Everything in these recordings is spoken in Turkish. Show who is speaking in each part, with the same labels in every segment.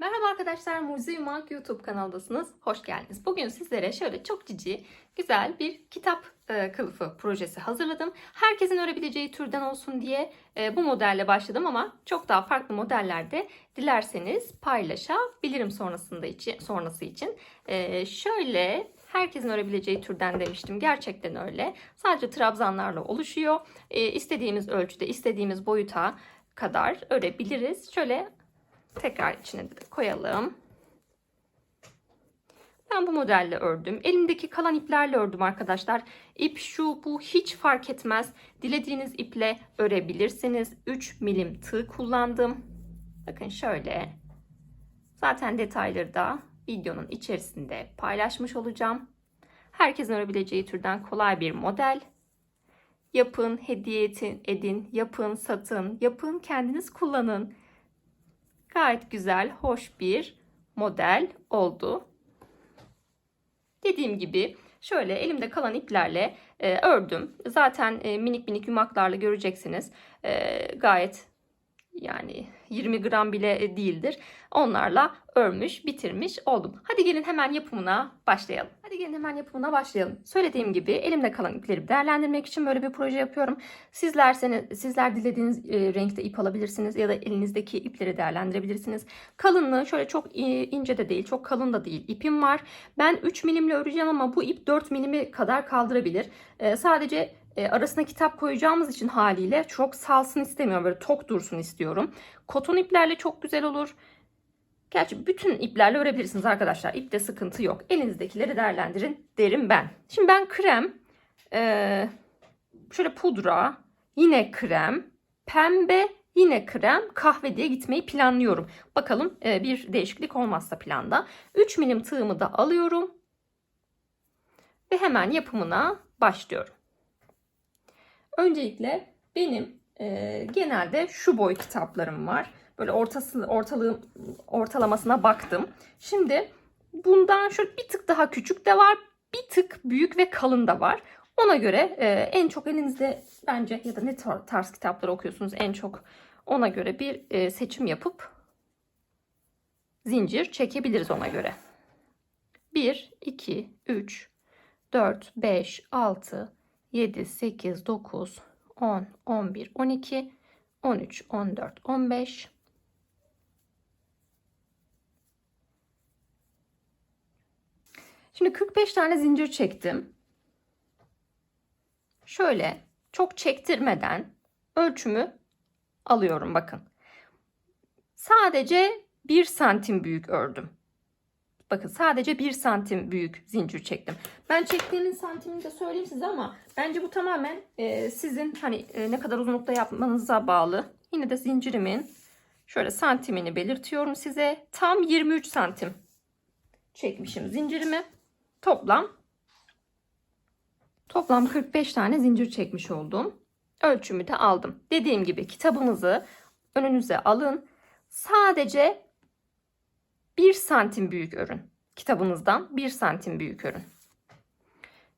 Speaker 1: Merhaba arkadaşlar, Mucize Yumak YouTube kanaldasınız. Hoş geldiniz. Bugün sizlere şöyle çok cici, güzel bir kitap e, kılıfı projesi hazırladım. Herkesin örebileceği türden olsun diye e, bu modelle başladım ama çok daha farklı modellerde dilerseniz paylaşabilirim sonrasında için, sonrası için. E, şöyle herkesin örebileceği türden demiştim. Gerçekten öyle. Sadece trabzanlarla oluşuyor. E, istediğimiz ölçüde, istediğimiz boyuta kadar örebiliriz. Şöyle Tekrar içine de koyalım. Ben bu modelle ördüm. Elimdeki kalan iplerle ördüm arkadaşlar. İp şu bu hiç fark etmez. Dilediğiniz iple örebilirsiniz. 3 milim tığ kullandım. Bakın şöyle. Zaten detayları da videonun içerisinde paylaşmış olacağım. Herkesin örebileceği türden kolay bir model. Yapın, hediye edin, yapın, satın, yapın, kendiniz kullanın gayet güzel, hoş bir model oldu. Dediğim gibi şöyle elimde kalan iplerle e, ördüm. Zaten e, minik minik yumaklarla göreceksiniz. E, gayet yani 20 gram bile e, değildir. Onlarla örmüş, bitirmiş oldum. Hadi gelin hemen yapımına başlayalım. Hadi gelin hemen yapımına başlayalım. Söylediğim gibi elimde kalan ipleri değerlendirmek için böyle bir proje yapıyorum. Sizler sizler dilediğiniz e, renkte ip alabilirsiniz ya da elinizdeki ipleri değerlendirebilirsiniz. Kalınlığı şöyle çok ince de değil, çok kalın da değil. İpim var. Ben 3 milimle öreceğim ama bu ip 4 milimi kadar kaldırabilir. E, sadece e, arasına kitap koyacağımız için haliyle çok salsın istemiyorum. Böyle tok dursun istiyorum. Koton iplerle çok güzel olur. Gerçi bütün iplerle örebilirsiniz arkadaşlar. İpte sıkıntı yok. Elinizdekileri değerlendirin derim ben. Şimdi ben krem, e, şöyle pudra, yine krem, pembe, yine krem, kahve diye gitmeyi planlıyorum. Bakalım e, bir değişiklik olmazsa planda. 3 milim tığımı da alıyorum. Ve hemen yapımına başlıyorum. Öncelikle benim e, genelde şu boy kitaplarım var. Böyle ortası ortalığı ortalamasına baktım. Şimdi bundan şöyle bir tık daha küçük de var. Bir tık büyük ve kalın da var. Ona göre e, en çok elinizde bence ya da ne tarz kitaplar okuyorsunuz en çok ona göre bir e, seçim yapıp zincir çekebiliriz ona göre. 1, 2, 3, 4, 5, 6, 7, 8, 9, 10, 11, 12, 13, 14, 15. Şimdi 45 tane zincir çektim. Şöyle çok çektirmeden ölçümü alıyorum bakın. Sadece 1 santim büyük ördüm. Bakın sadece 1 santim büyük zincir çektim. Ben çektiğimin santimini de söyleyeyim size ama bence bu tamamen e, sizin hani e, ne kadar uzunlukta yapmanıza bağlı. Yine de zincirimin şöyle santimini belirtiyorum size. Tam 23 santim çekmişim zincirimi. Toplam toplam 45 tane zincir çekmiş oldum. Ölçümü de aldım. Dediğim gibi kitabınızı önünüze alın. Sadece 1 santim büyük örün. Kitabınızdan 1 santim büyük örün.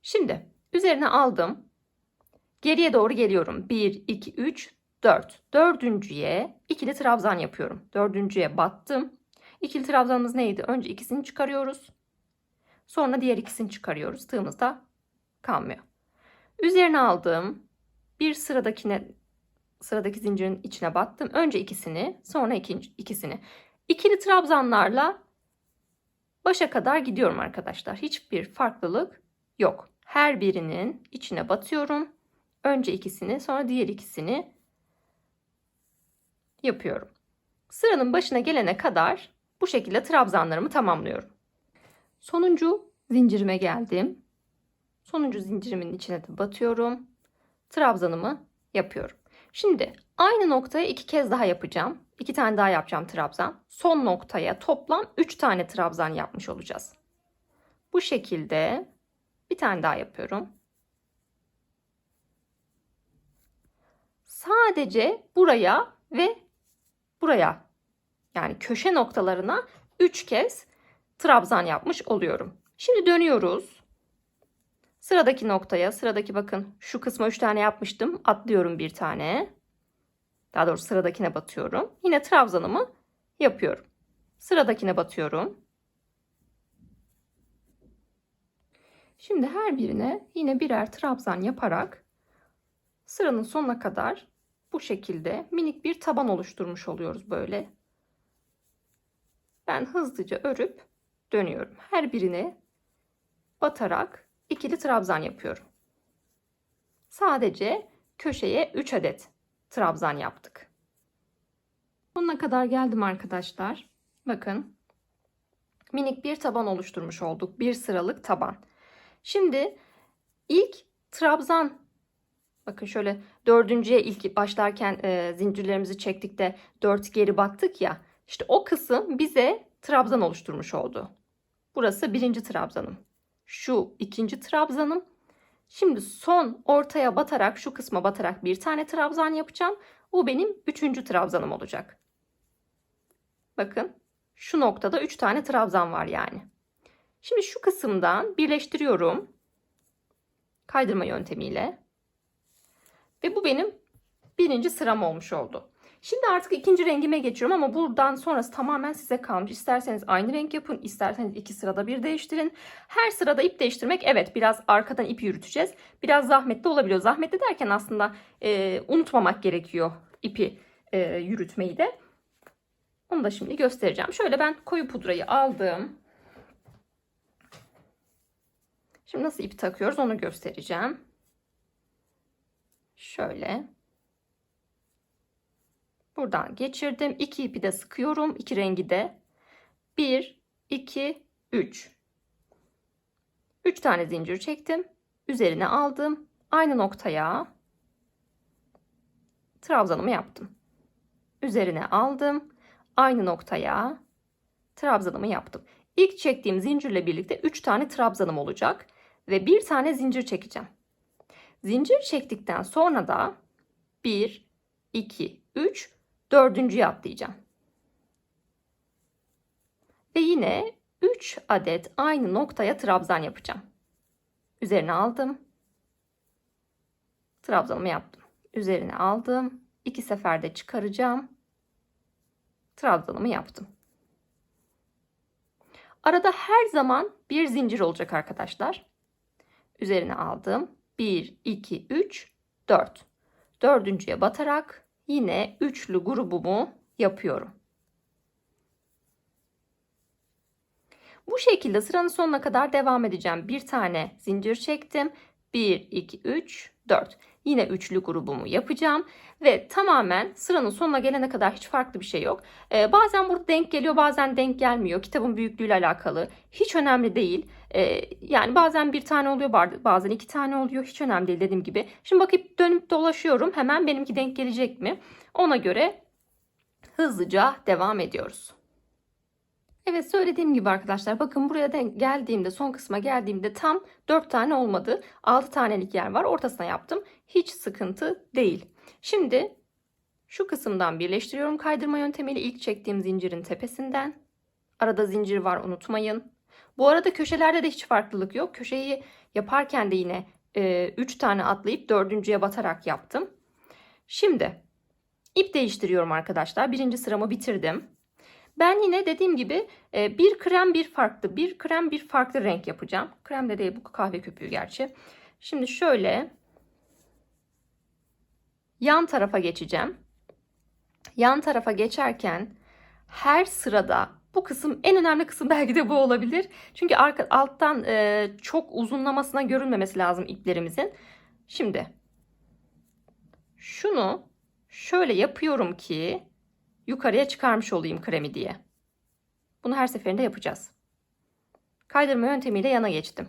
Speaker 1: Şimdi üzerine aldım. Geriye doğru geliyorum. 1, 2, 3, 4. Dördüncüye ikili trabzan yapıyorum. Dördüncüye battım. İkili trabzanımız neydi? Önce ikisini çıkarıyoruz. Sonra diğer ikisini çıkarıyoruz. Tığımızda kalmıyor. Üzerine aldım. Bir sıradakine sıradaki zincirin içine battım. Önce ikisini, sonra ikinci, ikisini. İkili trabzanlarla başa kadar gidiyorum arkadaşlar. Hiçbir farklılık yok. Her birinin içine batıyorum. Önce ikisini, sonra diğer ikisini yapıyorum. Sıranın başına gelene kadar bu şekilde trabzanlarımı tamamlıyorum. Sonuncu zincirime geldim. Sonuncu zincirimin içine de batıyorum. Trabzanımı yapıyorum. Şimdi aynı noktaya iki kez daha yapacağım. İki tane daha yapacağım trabzan. Son noktaya toplam üç tane trabzan yapmış olacağız. Bu şekilde bir tane daha yapıyorum. Sadece buraya ve buraya yani köşe noktalarına 3 kez trabzan yapmış oluyorum. Şimdi dönüyoruz. Sıradaki noktaya, sıradaki bakın şu kısma 3 tane yapmıştım. Atlıyorum bir tane. Daha doğrusu sıradakine batıyorum. Yine trabzanımı yapıyorum. Sıradakine batıyorum. Şimdi her birine yine birer trabzan yaparak sıranın sonuna kadar bu şekilde minik bir taban oluşturmuş oluyoruz böyle. Ben hızlıca örüp dönüyorum. Her birine batarak ikili trabzan yapıyorum. Sadece köşeye 3 adet trabzan yaptık. Sonuna kadar geldim arkadaşlar. Bakın. Minik bir taban oluşturmuş olduk. Bir sıralık taban. Şimdi ilk trabzan bakın şöyle dördüncüye ilk başlarken e, zincirlerimizi çektik de dört geri battık ya. İşte o kısım bize trabzan oluşturmuş oldu. Burası birinci trabzanım. Şu ikinci trabzanım. Şimdi son ortaya batarak şu kısma batarak bir tane trabzan yapacağım. Bu benim üçüncü trabzanım olacak. Bakın şu noktada üç tane trabzan var yani. Şimdi şu kısımdan birleştiriyorum. Kaydırma yöntemiyle. Ve bu benim birinci sıram olmuş oldu. Şimdi artık ikinci rengime geçiyorum ama buradan sonrası tamamen size kalmış. İsterseniz aynı renk yapın, isterseniz iki sırada bir değiştirin. Her sırada ip değiştirmek evet biraz arkadan ip yürüteceğiz. Biraz zahmetli olabiliyor. Zahmetli derken aslında e, unutmamak gerekiyor ipi e, yürütmeyi de. Onu da şimdi göstereceğim. Şöyle ben koyu pudrayı aldım. Şimdi nasıl ipi takıyoruz onu göstereceğim. Şöyle. Buradan geçirdim. İki ipi de sıkıyorum. iki rengi de. 1, 2, 3. 3 tane zincir çektim. Üzerine aldım. Aynı noktaya trabzanımı yaptım. Üzerine aldım. Aynı noktaya trabzanımı yaptım. İlk çektiğim zincirle birlikte 3 tane trabzanım olacak ve bir tane zincir çekeceğim. Zincir çektikten sonra da 1, 2, 3, dördüncüye atlayacağım. Ve yine 3 adet aynı noktaya trabzan yapacağım. Üzerine aldım. Trabzanımı yaptım. Üzerine aldım. İki seferde çıkaracağım. Trabzanımı yaptım. Arada her zaman bir zincir olacak arkadaşlar. Üzerine aldım. 1, 2, 3, 4. Dördüncüye batarak yine üçlü grubumu yapıyorum. Bu şekilde sıranın sonuna kadar devam edeceğim. Bir tane zincir çektim. 1, 2, 3, 4. Yine üçlü grubumu yapacağım. Ve tamamen sıranın sonuna gelene kadar hiç farklı bir şey yok. Ee, bazen burada denk geliyor bazen denk gelmiyor. Kitabın büyüklüğüyle alakalı. Hiç önemli değil. Ee, yani bazen bir tane oluyor bazen iki tane oluyor. Hiç önemli değil dediğim gibi. Şimdi bakıp dönüp dolaşıyorum. Hemen benimki denk gelecek mi? Ona göre hızlıca devam ediyoruz. Evet söylediğim gibi arkadaşlar bakın buraya denk geldiğimde son kısma geldiğimde tam 4 tane olmadı. 6 tanelik yer var ortasına yaptım. Hiç sıkıntı değil. Şimdi şu kısımdan birleştiriyorum kaydırma yöntemiyle ilk çektiğim zincirin tepesinden. Arada zincir var unutmayın. Bu arada köşelerde de hiç farklılık yok. Köşeyi yaparken de yine 3 e, tane atlayıp dördüncüye batarak yaptım. Şimdi ip değiştiriyorum arkadaşlar. Birinci sıramı bitirdim. Ben yine dediğim gibi e, bir krem bir farklı, bir krem bir farklı renk yapacağım. Krem de değil bu kahve köpüğü gerçi. Şimdi şöyle yan tarafa geçeceğim. Yan tarafa geçerken her sırada bu kısım en önemli kısım belki de bu olabilir. Çünkü arka, alttan e, çok uzunlamasına görünmemesi lazım iplerimizin. Şimdi şunu şöyle yapıyorum ki yukarıya çıkarmış olayım kremi diye. Bunu her seferinde yapacağız. Kaydırma yöntemiyle yana geçtim.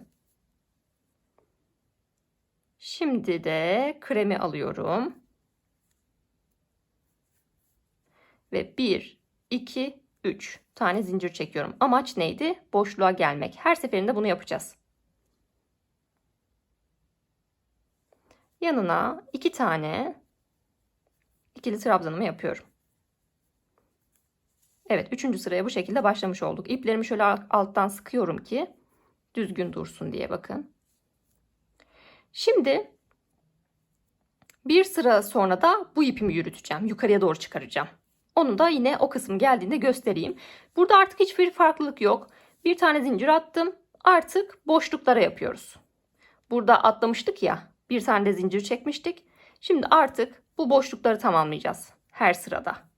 Speaker 1: Şimdi de kremi alıyorum. Ve 1, 2, 3 tane zincir çekiyorum. Amaç neydi? Boşluğa gelmek. Her seferinde bunu yapacağız. Yanına 2 tane ikili trabzanımı yapıyorum. Evet üçüncü sıraya bu şekilde başlamış olduk. İplerimi şöyle alttan sıkıyorum ki düzgün dursun diye bakın. Şimdi bir sıra sonra da bu ipimi yürüteceğim. Yukarıya doğru çıkaracağım. Onu da yine o kısım geldiğinde göstereyim. Burada artık hiçbir farklılık yok. Bir tane zincir attım. Artık boşluklara yapıyoruz. Burada atlamıştık ya. Bir tane de zincir çekmiştik. Şimdi artık bu boşlukları tamamlayacağız her sırada.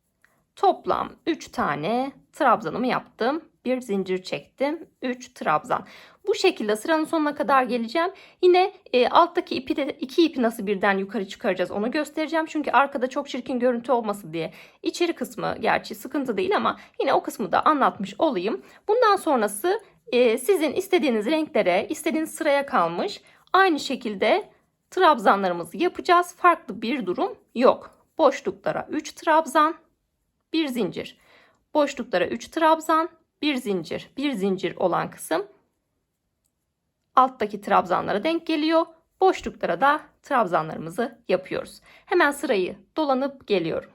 Speaker 1: Toplam 3 tane trabzanımı yaptım. Bir zincir çektim. 3 trabzan. Bu şekilde sıranın sonuna kadar geleceğim. Yine e, alttaki ipi de iki ipi nasıl birden yukarı çıkaracağız onu göstereceğim. Çünkü arkada çok çirkin görüntü olmasın diye. İçeri kısmı gerçi sıkıntı değil ama yine o kısmı da anlatmış olayım. Bundan sonrası e, sizin istediğiniz renklere, istediğiniz sıraya kalmış. Aynı şekilde trabzanlarımızı yapacağız. Farklı bir durum yok. Boşluklara 3 trabzan, bir zincir. Boşluklara 3 trabzan, bir zincir. Bir zincir olan kısım alttaki trabzanlara denk geliyor. Boşluklara da trabzanlarımızı yapıyoruz. Hemen sırayı dolanıp geliyorum.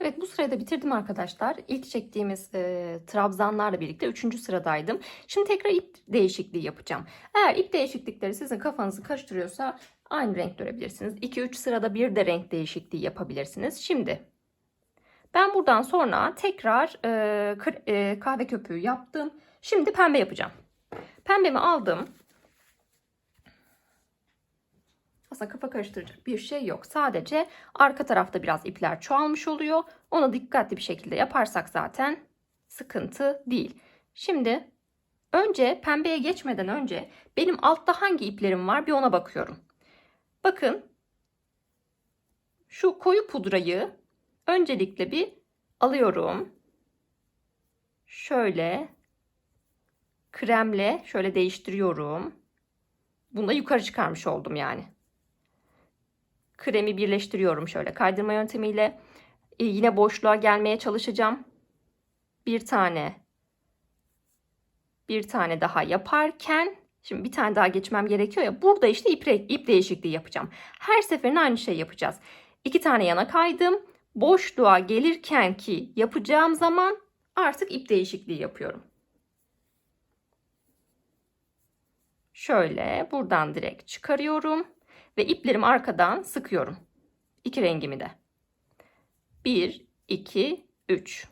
Speaker 1: Evet bu sırayı da bitirdim arkadaşlar. İlk çektiğimiz e, trabzanlarla birlikte 3. sıradaydım. Şimdi tekrar ip değişikliği yapacağım. Eğer ip değişiklikleri sizin kafanızı karıştırıyorsa aynı renk görebilirsiniz. 2-3 sırada bir de renk değişikliği yapabilirsiniz. Şimdi ben buradan sonra tekrar e, e, kahve köpüğü yaptım. Şimdi pembe yapacağım. Pembemi aldım. Aslında kafa karıştıracak bir şey yok. Sadece arka tarafta biraz ipler çoğalmış oluyor. Onu dikkatli bir şekilde yaparsak zaten sıkıntı değil. Şimdi önce pembeye geçmeden önce benim altta hangi iplerim var bir ona bakıyorum. Bakın şu koyu pudrayı öncelikle bir alıyorum. Şöyle kremle şöyle değiştiriyorum. Bunu da yukarı çıkarmış oldum yani. Kremi birleştiriyorum şöyle kaydırma yöntemiyle. E, yine boşluğa gelmeye çalışacağım. Bir tane bir tane daha yaparken şimdi bir tane daha geçmem gerekiyor ya burada işte ip, ip değişikliği yapacağım. Her seferinde aynı şey yapacağız. İki tane yana kaydım. Boşluğa gelirken ki yapacağım zaman artık ip değişikliği yapıyorum. Şöyle buradan direkt çıkarıyorum ve iplerimi arkadan sıkıyorum. İki rengimi de. 1, 2, 3.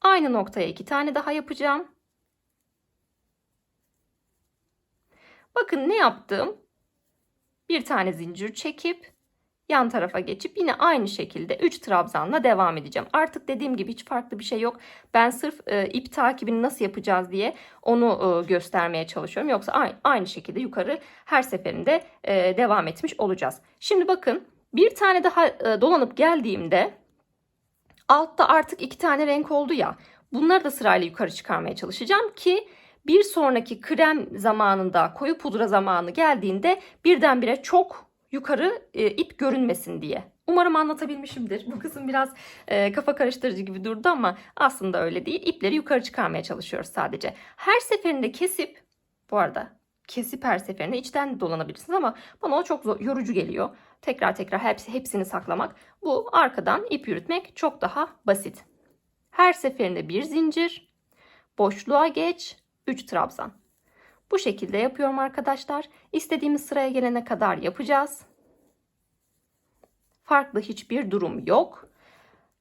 Speaker 1: Aynı noktaya iki tane daha yapacağım. Bakın ne yaptım? Bir tane zincir çekip yan tarafa geçip yine aynı şekilde 3 trabzanla devam edeceğim. Artık dediğim gibi hiç farklı bir şey yok. Ben sırf e, ip takibini nasıl yapacağız diye onu e, göstermeye çalışıyorum. Yoksa aynı, aynı şekilde yukarı her seferinde e, devam etmiş olacağız. Şimdi bakın bir tane daha e, dolanıp geldiğimde altta artık iki tane renk oldu ya. Bunları da sırayla yukarı çıkarmaya çalışacağım ki bir sonraki krem zamanında koyu pudra zamanı geldiğinde birdenbire çok yukarı e, ip görünmesin diye. Umarım anlatabilmişimdir. Bu kısım biraz e, kafa karıştırıcı gibi durdu ama aslında öyle değil. İpleri yukarı çıkarmaya çalışıyoruz sadece. Her seferinde kesip bu arada kesip her seferinde içten dolanabilirsiniz ama bana o çok zor, yorucu geliyor. Tekrar tekrar hepsi, hepsini saklamak. Bu arkadan ip yürütmek çok daha basit. Her seferinde bir zincir, boşluğa geç, 3 trabzan. Bu şekilde yapıyorum arkadaşlar. İstediğimiz sıraya gelene kadar yapacağız. Farklı hiçbir durum yok.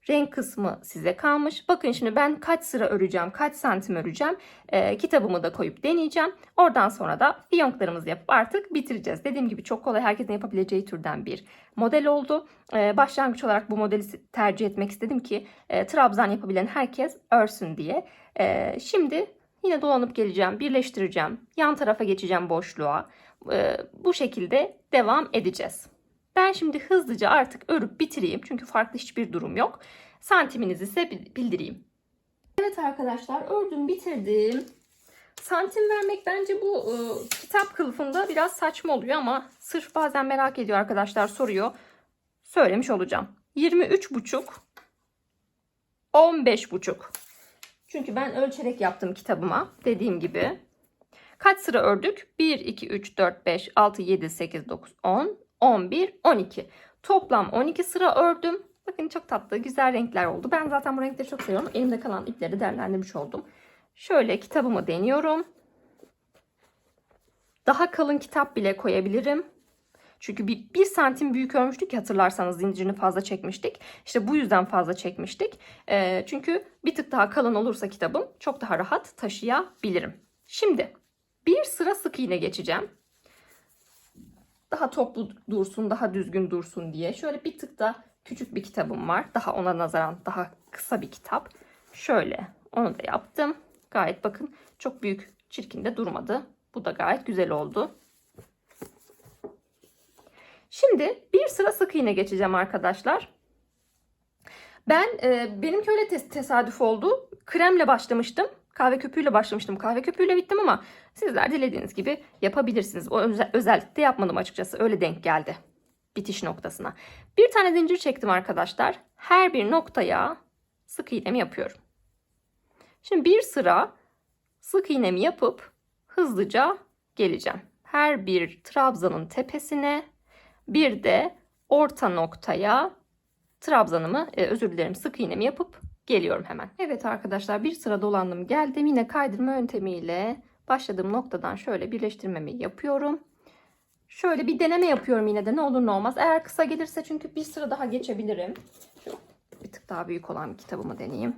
Speaker 1: Renk kısmı size kalmış. Bakın şimdi ben kaç sıra öreceğim, kaç santim öreceğim. Ee, kitabımı da koyup deneyeceğim. Oradan sonra da fiyonklarımızı yapıp artık bitireceğiz. Dediğim gibi çok kolay herkesin yapabileceği türden bir model oldu. Ee, başlangıç olarak bu modeli tercih etmek istedim ki e, trabzan yapabilen herkes örsün diye. Ee, şimdi Yine dolanıp geleceğim, birleştireceğim. Yan tarafa geçeceğim boşluğa. Ee, bu şekilde devam edeceğiz. Ben şimdi hızlıca artık örüp bitireyim. Çünkü farklı hiçbir durum yok. Santiminizi size bildireyim. Evet arkadaşlar ördüm bitirdim. Santim vermek bence bu e, kitap kılıfında biraz saçma oluyor ama sırf bazen merak ediyor arkadaşlar soruyor. Söylemiş olacağım. 23,5 15,5 çünkü ben ölçerek yaptım kitabıma dediğim gibi. Kaç sıra ördük? 1, 2, 3, 4, 5, 6, 7, 8, 9, 10, 11, 12. Toplam 12 sıra ördüm. Bakın çok tatlı, güzel renkler oldu. Ben zaten bu renkleri çok seviyorum. Elimde kalan ipleri değerlendirmiş oldum. Şöyle kitabımı deniyorum. Daha kalın kitap bile koyabilirim. Çünkü bir, bir santim büyük örmüştük hatırlarsanız zincirini fazla çekmiştik. İşte bu yüzden fazla çekmiştik. Ee, çünkü bir tık daha kalın olursa kitabım çok daha rahat taşıyabilirim. Şimdi bir sıra sık iğne geçeceğim. Daha toplu dursun, daha düzgün dursun diye. Şöyle bir tık da küçük bir kitabım var. Daha ona nazaran daha kısa bir kitap. Şöyle onu da yaptım. Gayet bakın çok büyük çirkin de durmadı. Bu da gayet güzel oldu. Şimdi bir sıra sık iğne geçeceğim arkadaşlar. Ben e, benimki öyle tes- tesadüf oldu. Kremle başlamıştım. Kahve köpüğüyle başlamıştım. Kahve köpüğüyle bittim ama sizler dilediğiniz gibi yapabilirsiniz. O özel, özellikle yapmadım açıkçası. Öyle denk geldi bitiş noktasına. Bir tane zincir çektim arkadaşlar. Her bir noktaya sık iğnemi yapıyorum. Şimdi bir sıra sık iğnemi yapıp hızlıca geleceğim. Her bir trabzanın tepesine bir de orta noktaya trabzanımı e, özür dilerim sık iğnemi yapıp geliyorum hemen. Evet arkadaşlar bir sıra dolandım geldim. Yine kaydırma yöntemiyle başladığım noktadan şöyle birleştirmemi yapıyorum. Şöyle bir deneme yapıyorum yine de ne olur ne olmaz. Eğer kısa gelirse çünkü bir sıra daha geçebilirim. Bir tık daha büyük olan kitabımı deneyeyim.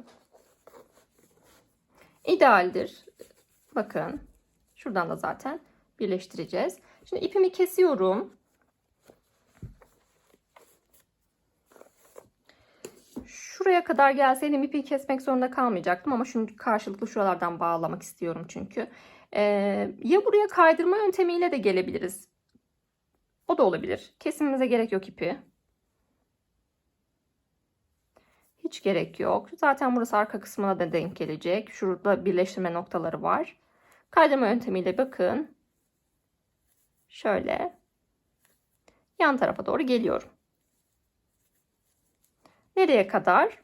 Speaker 1: İdealdir. Bakın şuradan da zaten birleştireceğiz. Şimdi ipimi kesiyorum. Şuraya kadar gelseydim ipi kesmek zorunda kalmayacaktım ama şimdi karşılıklı şuralardan bağlamak istiyorum çünkü. Ee, ya buraya kaydırma yöntemiyle de gelebiliriz. O da olabilir. Kesimimize gerek yok ipi. Hiç gerek yok. Zaten burası arka kısmına da denk gelecek. Şurada birleştirme noktaları var. Kaydırma yöntemiyle bakın. Şöyle. Yan tarafa doğru geliyorum. Nereye kadar?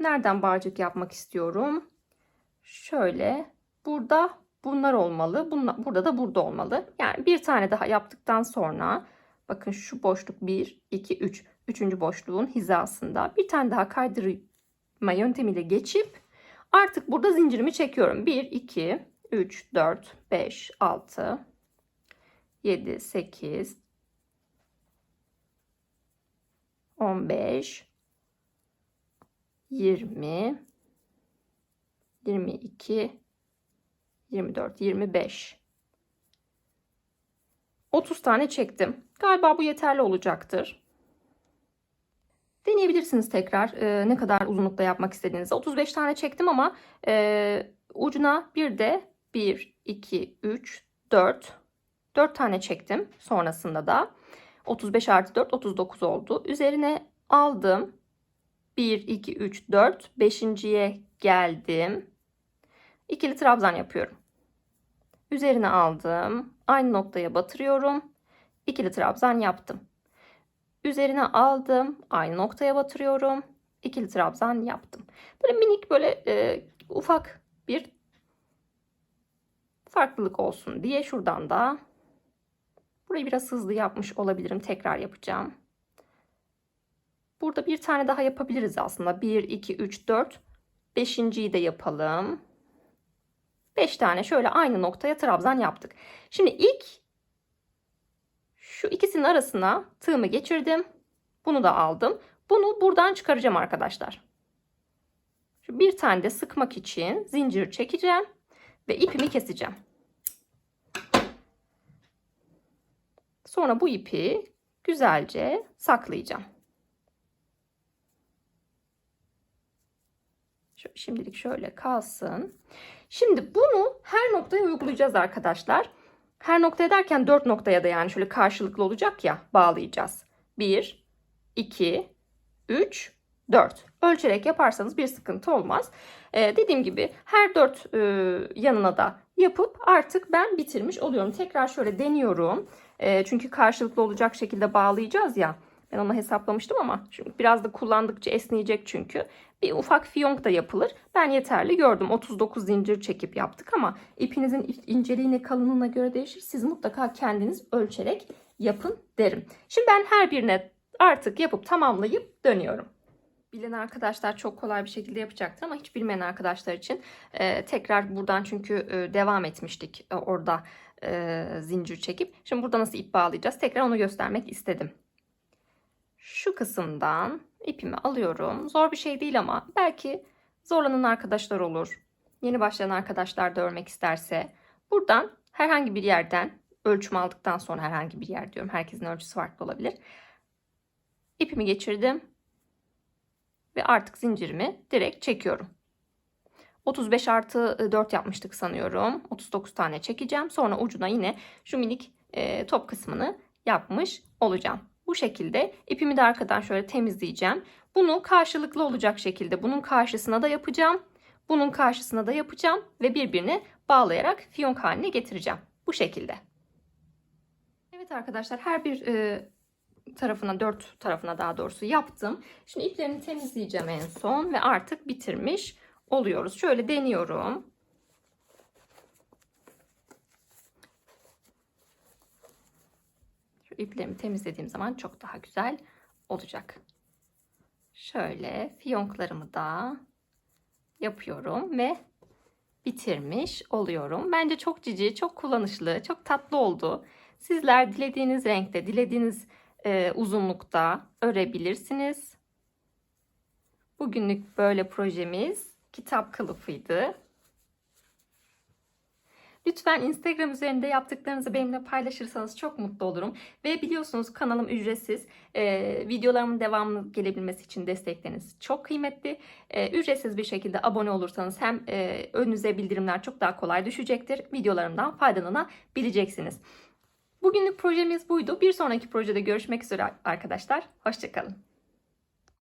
Speaker 1: Nereden bağcık yapmak istiyorum? Şöyle. Burada bunlar olmalı. Bunlar, burada da burada olmalı. Yani bir tane daha yaptıktan sonra bakın şu boşluk 1, 2, 3. Üçüncü boşluğun hizasında bir tane daha kaydırma yöntemiyle geçip artık burada zincirimi çekiyorum. 1, 2, 3, 4, 5, 6, 7, 8, 15, 20, 22, 24, 25. 30 tane çektim. Galiba bu yeterli olacaktır. Deneyebilirsiniz tekrar e, ne kadar uzunlukta yapmak istediğinizi. 35 tane çektim ama e, ucuna bir de 1, 2, 3, 4, 4 tane çektim sonrasında da. 35 artı 4 39 oldu. Üzerine aldım. 1, 2, 3, 4. 5.ye geldim. İkili trabzan yapıyorum. Üzerine aldım. Aynı noktaya batırıyorum. İkili trabzan yaptım. Üzerine aldım. Aynı noktaya batırıyorum. İkili trabzan yaptım. Böyle minik böyle e, ufak bir farklılık olsun diye şuradan da burayı biraz hızlı yapmış olabilirim. Tekrar yapacağım. Burada bir tane daha yapabiliriz aslında. 1, 2, 3, 4. Beşinciyi de yapalım. 5 tane şöyle aynı noktaya trabzan yaptık. Şimdi ilk şu ikisinin arasına tığımı geçirdim. Bunu da aldım. Bunu buradan çıkaracağım arkadaşlar. Şu bir tane de sıkmak için zincir çekeceğim ve ipimi keseceğim. Sonra bu ipi güzelce saklayacağım. Şimdilik şöyle kalsın. Şimdi bunu her noktaya uygulayacağız arkadaşlar. Her noktaya derken dört noktaya da yani şöyle karşılıklı olacak ya bağlayacağız. 1, 2, 3, 4. Ölçerek yaparsanız bir sıkıntı olmaz. Ee, dediğim gibi her dört e, yanına da yapıp artık ben bitirmiş oluyorum. Tekrar şöyle deniyorum. E, çünkü karşılıklı olacak şekilde bağlayacağız ya. Ben onu hesaplamıştım ama şimdi biraz da kullandıkça esneyecek çünkü. Bir ufak fiyonk da yapılır. Ben yeterli gördüm. 39 zincir çekip yaptık ama ipinizin inceliğine kalınlığına göre değişir. Siz mutlaka kendiniz ölçerek yapın derim. Şimdi ben her birine artık yapıp tamamlayıp dönüyorum. Bilen arkadaşlar çok kolay bir şekilde yapacaktır ama hiç bilmeyen arkadaşlar için e, tekrar buradan çünkü e, devam etmiştik e, orada e, zincir çekip. Şimdi burada nasıl ip bağlayacağız? Tekrar onu göstermek istedim. Şu kısımdan ipimi alıyorum. Zor bir şey değil ama belki zorlanan arkadaşlar olur. Yeni başlayan arkadaşlar da örmek isterse. Buradan herhangi bir yerden ölçüm aldıktan sonra herhangi bir yer diyorum. Herkesin ölçüsü farklı olabilir. İpimi geçirdim. Ve artık zincirimi direkt çekiyorum. 35 artı 4 yapmıştık sanıyorum. 39 tane çekeceğim. Sonra ucuna yine şu minik e, top kısmını yapmış olacağım. Bu şekilde ipimi de arkadan şöyle temizleyeceğim. Bunu karşılıklı olacak şekilde bunun karşısına da yapacağım. Bunun karşısına da yapacağım ve birbirine bağlayarak fiyonk haline getireceğim. Bu şekilde. Evet arkadaşlar her bir e, tarafına dört tarafına daha doğrusu yaptım. Şimdi iplerini temizleyeceğim en son ve artık bitirmiş oluyoruz. Şöyle deniyorum. Şu iplerimi temizlediğim zaman çok daha güzel olacak. Şöyle fiyonklarımı da yapıyorum ve bitirmiş oluyorum. Bence çok cici, çok kullanışlı, çok tatlı oldu. Sizler dilediğiniz renkte, dilediğiniz e, uzunlukta örebilirsiniz. Bugünlük böyle projemiz kitap kılıfıydı. Lütfen Instagram üzerinde yaptıklarınızı benimle paylaşırsanız çok mutlu olurum. Ve biliyorsunuz kanalım ücretsiz. Ee, videolarımın devamlı gelebilmesi için destekleriniz çok kıymetli. Ee, ücretsiz bir şekilde abone olursanız hem e, önünüze bildirimler çok daha kolay düşecektir. Videolarımdan faydalanabileceksiniz. Bugünlük projemiz buydu. Bir sonraki projede görüşmek üzere arkadaşlar. Hoşçakalın.